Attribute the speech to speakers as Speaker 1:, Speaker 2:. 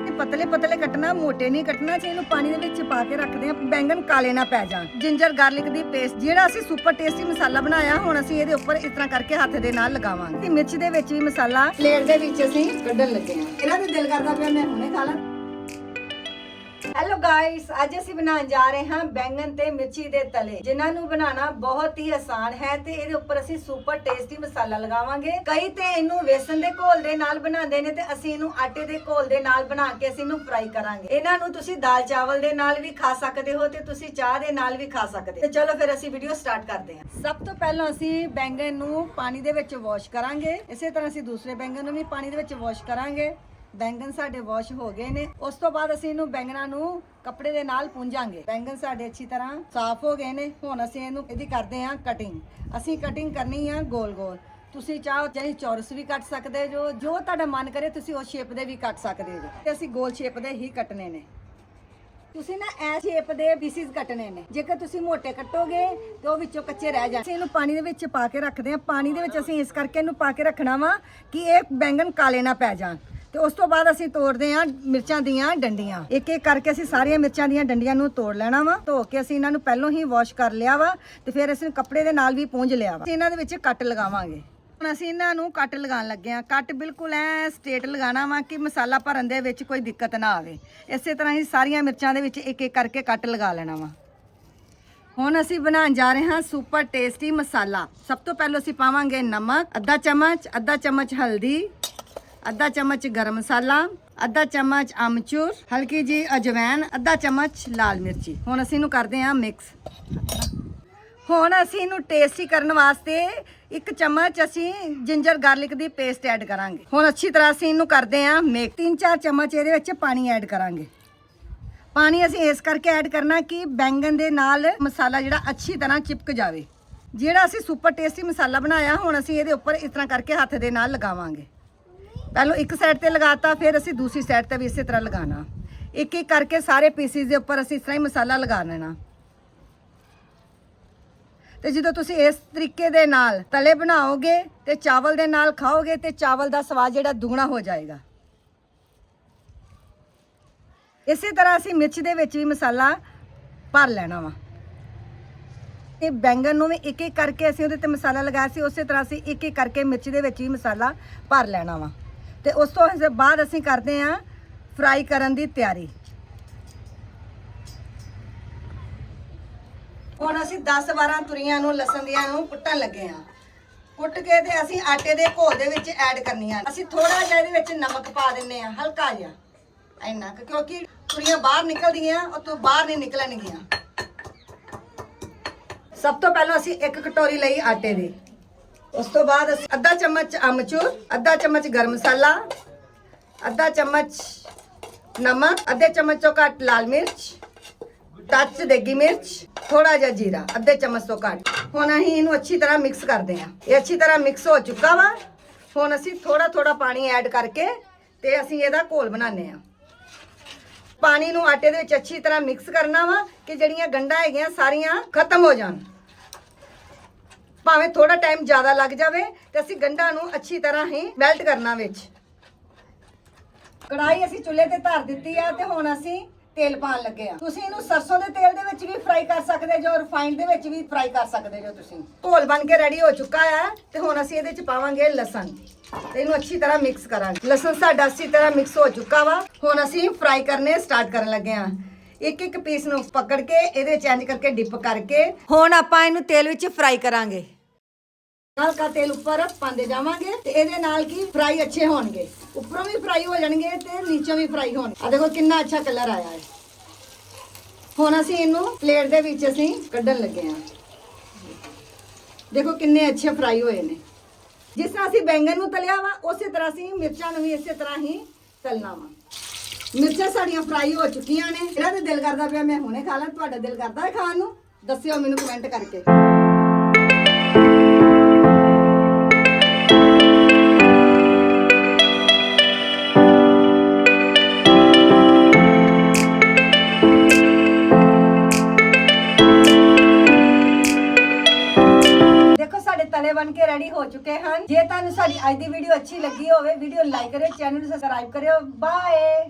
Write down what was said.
Speaker 1: ਤੇ ਪਤਲੇ ਪਤਲੇ ਕੱਟਣਾ, ਮੋਟੇ ਨਹੀਂ ਕੱਟਣਾ ਤੇ ਇਹਨੂੰ ਪਾਣੀ ਦੇ ਵਿੱਚ ਪਾ ਕੇ ਰੱਖਦੇ ਆ ਬੈਂਗਣ ਕਾਲੇ ਨਾ ਪੈ ਜਾਣ। ਜਿੰਜਰ ਗਾਰਲਿਕ ਦੀ ਪੇਸਟ ਜਿਹੜਾ ਅਸੀਂ ਸੁਪਰ ਟੇਸਟੀ ਮਸਾਲਾ ਬਣਾਇਆ, ਹੁਣ ਅਸੀਂ ਇਹਦੇ ਉੱਪਰ ਇਸ ਤਰ੍ਹਾਂ ਕਰਕੇ ਹੱਥ ਦੇ ਨਾਲ ਲਗਾਵਾਂਗੇ। ਤੇ ਮਿਰਚ ਦੇ ਵਿੱਚ ਵੀ ਮਸਾਲਾ, ਪਲੇਟ ਦੇ ਵਿੱਚ ਅਸੀਂ ਕੱਢਣ ਲੱਗੇ ਆ ਇਹਨਾਂ ਦੇ ਦਿਲ ਕਰਦਾ ਪਿਆ, ਮੈਂ ਹੁਣੇ ਖਾ ਲਾਂ। ਹੈਲੋ ਗਾਇਸ ਅੱਜ ਅਸੀਂ ਬਣਾਉਣ ਜਾ ਰਹੇ ਹਾਂ ਬੈਂਗਨ ਤੇ ਮਿਰਚੀ ਦੇ ਤਲੇ। ਜਿਨ੍ਹਾਂ ਨੂੰ ਬਣਾਉਣਾ ਬਹੁਤ ਹੀ ਆਸਾਨ ਹੈ ਤੇ ਇਹਦੇ ਉੱਪਰ ਅਸੀਂ ਸੁਪਰ ਟੇਸਟੀ ਮਸਾਲਾ ਲਗਾਵਾਂਗੇ। ਕਈ ਤੇ ਇਹਨੂੰ ਵੇਸਣ ਦੇ ਘੋਲ ਦੇ ਨਾਲ ਬਣਾਉਂਦੇ ਨੇ ਤੇ ਅਸੀਂ ਇਹਨੂੰ ਆਟੇ ਦੇ ਘੋਲ ਦੇ ਨਾਲ ਬਣਾ ਕੇ ਅਸੀਂ ਇਹਨੂੰ ਫਰਾਈ ਕਰਾਂਗੇ। ਇਹਨਾਂ ਨੂੰ ਤੁਸੀਂ ਦਾਲ ਚਾਵਲ ਦੇ ਨਾਲ ਵੀ ਖਾ ਸਕਦੇ ਹੋ ਤੇ ਤੁਸੀਂ ਚਾਹ ਦੇ ਨਾਲ ਵੀ ਖਾ ਸਕਦੇ ਹੋ। ਤੇ ਚਲੋ ਫਿਰ ਅਸੀਂ ਵੀਡੀਓ ਸਟਾਰਟ ਕਰਦੇ ਹਾਂ। ਸਭ ਤੋਂ ਪਹਿਲਾਂ ਅਸੀਂ ਬੈਂਗਨ ਨੂੰ ਪਾਣੀ ਦੇ ਵਿੱਚ ਵਾਸ਼ ਕਰਾਂਗੇ। ਇਸੇ ਤਰ੍ਹਾਂ ਅਸੀਂ ਦੂਸਰੇ ਬੈਂਗਨ ਨੂੰ ਵੀ ਪਾਣੀ ਦੇ ਵਿੱਚ ਵਾਸ਼ ਕਰਾਂਗੇ। ਬੈਂਗਣ ਸਾਡੇ ਵਾਸ਼ ਹੋ ਗਏ ਨੇ। ਉਸ ਤੋਂ ਬਾਅਦ ਅਸੀਂ ਇਹਨੂੰ ਬੈਂਗਣਾ ਨੂੰ ਕੱਪੜੇ ਦੇ ਨਾਲ ਪੂੰਝਾਂਗੇ। ਬੈਂਗਣ ਸਾਡੇ ਅੱਛੀ ਤਰ੍ਹਾਂ ਸਾਫ਼ ਹੋ ਗਏ ਨੇ। ਹੁਣ ਅਸੀਂ ਇਹਨੂੰ ਇਹਦੀ ਕਰਦੇ ਹਾਂ ਕਟਿੰਗ ਅਸੀਂ ਕਟਿੰਗ ਕਰਨੀ ਆ ਗੋਲ ਗੋਲ ਤੁਸੀਂ ਚਾਹੋ ਚਾਹੇ ਚੌਰਸ ਵੀ ਕੱਟ ਸਕਦੇ ਜੋ ਜੋ ਤੁਹਾਡਾ ਮਨ ਕਰੇ ਤੁਸੀਂ ਉਸ ਸ਼ੇਪ ਦੇ ਵੀ ਕੱਟ ਸਕਦੇ ਹੋ। ਤੇ ਅਸੀਂ ਗੋਲ ਸ਼ੇਪ ਦੇ ਹੀ ਕੱਟਨੇ ਨੇ। ਤੁਸੀਂ ਨਾ ਐ ਸ਼ੇਪ ਦੇ ਪੀਸਿਸ ਕੱਟਣੇ ਨੇ। ਜੇਕਰ ਤੁਸੀਂ ਮੋਟੇ ਕੱਟੋਗੇ ਤੇ ਉਹ ਵਿੱਚੋਂ ਕੱਚੇ ਰਹਿ ਜਾਣ। ਅਸੀਂ ਇਹਨੂੰ ਪਾਣੀ ਦੇ ਵਿੱਚ ਪਾ ਕੇ ਰੱਖਦੇ ਹਾਂ। ਪਾਣੀ ਦੇ ਵਿੱਚ ਅਸੀਂ ਇਸ ਕਰਕੇ ਇਹਨੂੰ ਪਾ ਕੇ ਰੱਖਣਾ ਵਾ ਕਿ ਇਹ ਬੈਂਗਣ ਕਾਲੇ ਨਾ ਪੈ ਜਾਣ। ਤੇ ਉਸ ਤੋਂ ਬਾਅਦ ਅਸੀਂ ਤੋੜਦੇ ਹਾਂ ਮਿਰਚਾਂ ਦੀਆਂ ਡੰਡੀਆਂ। ਇੱਕ ਇੱਕ ਕਰਕੇ ਅਸੀਂ ਸਾਰੀਆਂ ਮਿਰਚਾਂ ਦੀਆਂ ਡੰਡੀਆਂ ਨੂੰ ਤੋੜ ਲੈਣਾ ਵਾ। ਧੋ ਕੇ ਅਸੀਂ ਇਹਨਾਂ ਨੂੰ ਪਹਿਲਾਂ ਹੀ ਵਾਸ਼ ਕਰ ਲਿਆ ਵਾ ਤੇ ਫਿਰ ਅਸੀਂ ਕੱਪੜੇ ਦੇ ਨਾਲ ਵੀ ਪੂੰਝ ਲਿਆ ਵਾ। ਅਸੀਂ ਇਹਨਾਂ ਦੇ ਵਿੱਚ ਕੱਟ ਲਗਾਵਾਂਗੇ। ਹੁਣ ਅਸੀਂ ਇਹਨਾਂ ਨੂੰ ਕੱਟ ਲਗਾਉਣ ਲੱਗੇ ਆ ਕੱਟ ਬਿਲਕੁਲ ਐ ਸਟੇਟ ਲਗਾਉਣਾ ਵਾ ਕਿ ਮਸਾਲਾ ਭਰਨ ਦੇ ਵਿੱਚ ਕੋਈ ਦਿੱਕਤ ਨਾ ਆਵੇ। ਇਸੇ ਤਰ੍ਹਾਂ ਹੀ ਸਾਰੀਆਂ ਮਿਰਚਾਂ ਦੇ ਵਿੱਚ ਇੱਕ ਇੱਕ ਕਰਕੇ ਕੱਟ ਲਗਾ ਲੈਣਾ ਵਾ। ਹੁਣ ਅਸੀਂ ਬਣਾਉਣ ਜਾ ਰਹੇ ਹਾਂ ਸੁਪਰ ਟੇਸਟੀ ਮਸਾਲਾ। ਸਭ ਤੋਂ ਪਹਿਲਾਂ ਅਸੀਂ ਪਾਵਾਂਗੇ ਨਮਕ, ਅੱਧਾ ਚਮਚ ਅੱਧਾ ਚਮਚ ਹਲਦੀ ਅੱਧਾ ਚਮਚ ਗਰਮ ਮਸਾਲਾ, ਅੱਧਾ ਚਮਚ ਅਮਚੂਰ ਹਲਕੀ ਜੀ ਅਜਵੈਨ, ਅੱਧਾ ਚਮਚ ਲਾਲ ਮਿਰਚੀ। ਹੁਣ ਅਸੀਂ ਇਹਨੂੰ ਕਰਦੇ ਹਾਂ ਮਿਕਸ ਹੁਣ ਅਸੀਂ ਇਹਨੂੰ ਟੇਸਟੀ ਕਰਨ ਵਾਸਤੇ ਇੱਕ ਚਮਚ ਅਸੀਂ ਜਿੰਜਰ ਗਾਰਲਿਕ ਦੀ ਪੇਸਟ ਐਡ ਕਰਾਂਗੇ। ਹੁਣ ਅੱਛੀ ਤਰ੍ਹਾਂ ਅਸੀਂ ਇਹਨੂੰ ਕਰਦੇ ਹਾਂ ਮੇਕ ਤਿੰਨ ਚਾਰ ਚਮਚ ਇਹਦੇ ਵਿੱਚ ਪਾਣੀ ਐਡ ਕਰਾਂਗੇ। ਪਾਣੀ ਅਸੀਂ ਇਸ ਕਰਕੇ ਐਡ ਕਰਨਾ ਕਿ ਬੈਂਗਨ ਦੇ ਨਾਲ ਮਸਾਲਾ ਜਿਹੜਾ ਅੱਛੀ ਤਰ੍ਹਾਂ ਚਿਪਕ ਜਾਵੇ। ਜਿਹੜਾ ਅਸੀਂ ਸੁਪਰ ਟੇਸਟੀ ਮਸਾਲਾ ਬਣਾਇਆ, ਹੁਣ ਅਸੀਂ ਇਹਦੇ ਉੱਪਰ ਇਸ ਤਰ੍ਹਾਂ ਕਰਕੇ ਹੱਥ ਦੇ ਨਾਲ ਲਗਾਵਾਂਗੇ। ਪਹਿਲਾਂ ਇੱਕ ਸਾਈਡ ਤੇ ਲਗਾਤਾ, ਫਿਰ ਅਸੀਂ ਦੂਸਰੀ ਸਾਈਡ ਤੇ ਵੀ ਇਸੇ ਤਰ੍ਹਾਂ ਲਗਾਣਾ ਇੱਕ ਇੱਕ ਕਰਕੇ ਸਾਰੇ ਪੀਸਿਸ ਦੇ ਉੱਪਰ ਅਸੀਂ ਇਸ ਤਰ੍ਹਾਂ ਹੀ ਮਸਾਲਾ ਲਗਾ ਲੈਣਾ। ਤੇ ਜਦੋਂ ਤੁਸੀਂ ਇਸ ਤਰੀਕੇ ਦੇ ਨਾਲ ਤਲੇ ਬਣਾਓਗੇ ਤੇ ਚਾਵਲ ਦੇ ਨਾਲ ਖਾਓਗੇ ਤੇ ਚਾਵਲ ਦਾ ਸਵਾਦ ਜਿਹੜਾ ਦੁੱਗਣਾ ਹੋ ਜਾਏਗਾ। ਇਸੇ ਤਰ੍ਹਾਂ ਅਸੀਂ ਮਿਰਚ ਦੇ ਵਿੱਚ ਵੀ ਮਸਾਲਾ ਭਰ ਲੈਣਾ ਵਾ। ਤੇ ਬੈਂਗਨ ਨੂੰ ਵੀ ਇੱਕ ਇੱਕ ਕਰਕੇ ਅਸੀਂ ਉਹਦੇ ਤੇ ਮਸਾਲਾ ਲਗਾਇਆ ਸੀ, ਉਸੇ ਤਰ੍ਹਾਂ ਅਸੀਂ ਇੱਕ ਇੱਕ ਕਰਕੇ ਮਿਰਚ ਦੇ ਵਿੱਚ ਵੀ ਮਸਾਲਾ ਭਰ ਲੈਣਾ ਵਾ। ਤੇ ਉਸ ਤੋਂ ਬਾਅਦ ਅਸੀਂ ਕਰਦੇ ਹਾਂ ਫਰਾਈ ਕਰਨ ਦੀ ਤਿਆਰੀ। ਹੁਣ ਅਸੀਂ 10-12 ਤੁਰੀਆਂ ਨੂੰ ਲਸਣ ਦੀਆਂ ਨੂੰ ਕੁੱਟਣ ਲੱਗੇ ਆ ਕੁੱਟ ਕੇ ਤੇ ਅਸੀਂ ਆਟੇ ਦੇ ਘੋਲ ਦੇ ਵਿੱਚ ਐਡ ਕਰਨੀਆਂ। ਅਸੀਂ ਥੋੜਾ ਜਿਹਾ ਇਹਦੇ ਵਿੱਚ ਨਮਕ ਪਾ ਦਿੰਨੇ ਆ ਹਲਕਾ ਜਿਹਾ। ਇੰਨਾ ਕੁ, ਕਿਉਂਕਿ ਤੁਰੀਆਂ ਬਾਹਰ ਨਿਕਲਦੀਆਂ ਉਹ ਤੋਂ ਬਾਹਰ ਨਹੀਂ ਨਿਕਲਣਗੀਆਂ। ਸਭ ਤੋਂ ਪਹਿਲਾਂ ਅਸੀਂ ਇੱਕ ਕਟੋਰੀ ਲਈ ਆਟੇ ਦੀ। ਉਸ ਤੋਂ ਬਾਅਦ ਅਸੀਂ ਅੱਧਾ ਚਮਚ ਅਮਚੂਰ ਅੱਧਾ ਚਮਚ ਗਰਮ ਮਸਾਲਾ, ਅੱਧਾ ਚਮਚ ਨਮਕ, ਅੱਧੇ ਚਮਚ ਤੋਂ ਘੱਟ ਲਾਲ ਮਿਰਚ ਟੱਚ ਦੇਗੀ ਮਿਰਚ ਥੋੜਾ ਜਿਹਾ ਜੀਰਾ, ਅੱਧੇ ਚਮਚ ਤੋਂ ਘੱਟ। ਹੁਣ ਅਸੀਂ ਇਹਨੂੰ ਅੱਛੀ ਤਰ੍ਹਾਂ ਮਿਕਸ ਕਰਦੇ ਹਾਂ। ਇਹ ਅੱਛੀ ਤਰ੍ਹਾਂ ਮਿਕਸ ਹੋ ਚੁੱਕਾ ਵਾ। ਹੁਣ ਅਸੀਂ ਥੋੜਾ ਥੋੜਾ ਪਾਣੀ ਐਡ ਕਰਕੇ ਤੇ ਅਸੀਂ ਇਹਦਾ ਘੋਲ ਬਣਾਉਂਦੇ ਹਾਂ। ਪਾਣੀ ਨੂੰ ਆਟੇ ਦੇ ਵਿੱਚ ਅੱਛੀ ਤਰ੍ਹਾਂ ਮਿਕਸ ਕਰਨਾ ਵਾ ਕਿ ਜਿਹੜੀਆਂ ਗੰਢਾਂ ਹੈਗੀਆਂ ਸਾਰੀਆਂ ਖਤਮ ਹੋ ਜਾਣ। ਭਾਵੇਂ ਥੋੜਾ ਟਾਈਮ ਜ਼ਿਆਦਾ ਲੱਗ ਜਾਵੇ ਤੇ ਅਸੀਂ ਗੰਢਾਂ ਨੂੰ ਅੱਛੀ ਤਰ੍ਹਾਂ ਹੀ ਮੈਲਟ ਕਰਨਾ ਵਿੱਚ। ਕੜਾਈ ਅਸੀਂ ਚੁੱਲ੍ਹੇ ਤੇ ਧਰ ਦਿੱਤੀ ਆ ਤੇ ਹੁਣ ਅਸੀਂ ਤੇਲ ਪਾਉਣ ਲੱਗੇ ਆ। ਤੁਸੀਂ ਇਹਨੂੰ ਸਰਸੋਂ ਦੇ ਤੇਲ ਦੇ ਵਿੱਚ ਵੀ ਫਰਾਈ ਕਰ ਸਕਦੇ ਜੋ ਰਿਫਾਈਨਡ ਦੇ ਵਿੱਚ ਵੀ ਫਰਾਈ ਕਰ ਸਕਦੇ ਜੋ ਤੁਸੀਂ। ਘੋਲ ਬਣ ਕੇ ਰੈਡੀ ਹੋ ਚੁੱਕਾ ਆ ਤੇ ਹੁਣ ਅਸੀਂ ਇਹਦੇ ਵਿੱਚ ਪਾਵਾਂਗੇ ਲਸਣ। ਤੇ ਇਹਨੂੰ ਅੱਛੀ ਤਰ੍ਹਾਂ ਮਿਕਸ ਕਰਾਂਗੇ। ਲਸਣ ਸਾਡਾ ਅੱਛੀ ਤਰ੍ਹਾਂ ਮਿਕਸ ਹੋ ਚੁੱਕਾ ਵਾ। ਹੁਣ ਅਸੀਂ ਫਰਾਈ ਕਰਨੇ ਸਟਾਰਟ ਕਰਨ ਲੱਗੇ ਆ। ਇੱਕ ਇੱਕ ਪੀਸ ਨੂੰ ਪਕੜ ਕੇ ਇਹਦੇ ਚੇਂਜ ਕਰਕੇ ਡਿਪ ਕਰਕੇ ਹੁਣ ਆਪਾਂ ਇਹਨੂੰ ਤੇਲ ਵਿੱਚ ਫਰਾਈ ਕਰਾਂਗੇ। ਹਲਕਾ ਤੇਲ ਉੱਪਰ ਪਾਉਂਦੇ ਜਾਵਾਂਗੇ ਤੇ ਇਹਦੇ ਨਾਲ ਕੀ ਫਰਾਈ ਅੱਛੇ ਹੋਣਗੇ। ਉੱਪਰੋਂ ਵੀ ਫਰਾਈ ਹੋ ਜਾਣਗੇ ਤੇ ਨੀਚੋਂ ਵੀ ਫਰਾਈ ਹੋਣਗੇ। ਆ ਦੇਖੋ ਕਿੰਨਾ ਅੱਛਾ ਕਲਰ ਆਇਆ ਹੈ। ਹੁਣ ਅਸੀਂ ਇਹਨੂੰ ਪਲੇਟ ਦੇ ਵਿੱਚ ਅਸੀਂ ਕੱਢਣ ਲੱਗੇ ਹਾਂ। ਦੇਖੋ ਕਿੰਨੇ ਅੱਛੇ ਫਰਾਈ ਹੋਏ ਨੇ। ਜਿਸ ਤਰ੍ਹਾਂ ਅਸੀਂ ਬੈਂਗਣ ਨੂੰ ਤਲਿਆ ਵਾ, ਉਸੇ ਤਰ੍ਹਾਂ ਅਸੀਂ ਮਿਰਚਾਂ ਨੂੰ ਵੀ ਇਸੇ ਤਰ੍ਹਾਂ ਹੀ ਤਲਣਾ ਵਾ। ਮਿਰਚਾਂ ਸਾਡੀਆਂ ਫਰਾਈ ਹੋ ਚੁੱਕੀਆਂ ਨੇ। ਇਹਦਾ ਤੇ ਦਿਲ ਕਰਦਾ ਪਿਆ, ਮੈਂ ਹੁਣੇ ਖਾ ਲਾਂ, ਤੁਹਾਡਾ ਦਿਲ ਕਰਦਾ ਹੈ ਖਾਣ ਨੂੰ? ਦੱਸਿਓ ਮੈਨੂੰ ਕਮੈਂਟ ਕਰਕੇ। ਦੇਖੋ, ਸਾਡੇ ਤਲੇ ਬਣ ਕੇ ਰੈਡੀ ਹੋ ਚੁੱਕੇ ਹਨ। ਜੇ ਤੁਹਾਨੂੰ ਸਾਡੀ ਅੱਜ ਦੀ ਵੀਡੀਓ ਅੱਛੀ ਲੱਗੀ ਹੋਵੇ ਵੀਡੀਓ ਲਾਈਕ ਕਰਿਓ ਚੈਨਲ ਨੂੰ ਸਬਸਕ੍ਰਾਈਬ ਕਰਿਓ। ਬਾਏ